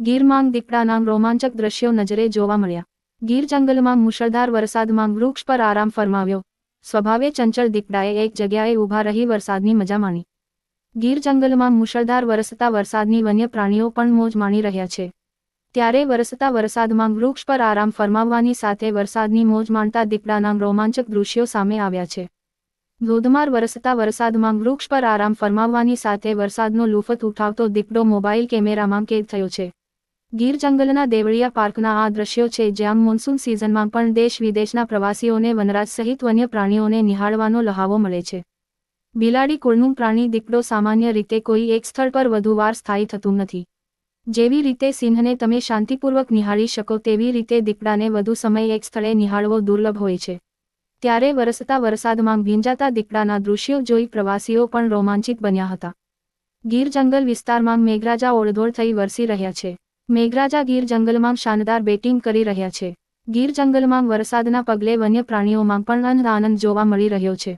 ગીરમાં દીપડાના રોમાંચક દ્રશ્યો નજરે જોવા મળ્યા. ગીર જંગલમાં મુશળધાર વરસાદમાં વૃક્ષ પર આરામ ફરમાવ્યો. સ્વભાવે ચંચળ દીપડાએ એક જગ્યાએ ઊભા રહી વરસાદની મજા માણી. ગીર જંગલમાં મુશળધાર વરસતા વરસાદની વન્ય પ્રાણીઓ પણ મોજ માણી રહ્યા છે. ત્યારે વરસતા વરસાદમાં વૃક્ષ પર આરામ ફરમાવવાની સાથે વરસાદની મોજ માણતા દીપડાના રોમાંચક દૃશ્યો સામે આવ્યા છે. ધોધમાર વરસતા વરસાદમાં વૃક્ષ પર આરામ ફરમાવવાની સાથે વરસાદનો લુફત ઉઠાવતો દીપડો મોબાઈલ કેમેરામાં કેદ થયો છે. ગીર જંગલના દેવળિયા પાર્કના આ દ્રશ્યો છે જ્યાં મોન્સૂન સિઝનમાં પણ દેશ વિદેશના પ્રવાસીઓને વનરાજ સહિત વન્ય પ્રાણીઓને નિહાળવાનો લહાવો મળે છે. બિલાડી કુળનું પ્રાણી દીપડો સામાન્ય રીતે કોઈ એક સ્થળ પર વધુ વાર સ્થાયી થતું નથી. જેવી રીતે સિંહને તમે શાંતિપૂર્વક નિહાળી શકો તેવી રીતે દીપડાને વધુ સમય એક સ્થળે નિહાળવો દુર્લભ હોય છે. ત્યારે વરસતા વરસાદમાં ભીંજાતા દીપડાના દૃશ્યો જોઈ પ્રવાસીઓ પણ રોમાંચિત બન્યા હતા. ગીર જંગલ વિસ્તારમાં મેઘરાજા ઓળધોળ થઈ વરસી રહ્યા છે. મેઘરાજા ગીર જંગલમાં શાનદાર બેટિંગ કરી રહ્યા છે. ગીર જંગલમાં વરસાદના પગલે વન્ય પ્રાણીઓમાં પણ આનંદ જોવા મળી રહ્યો છે.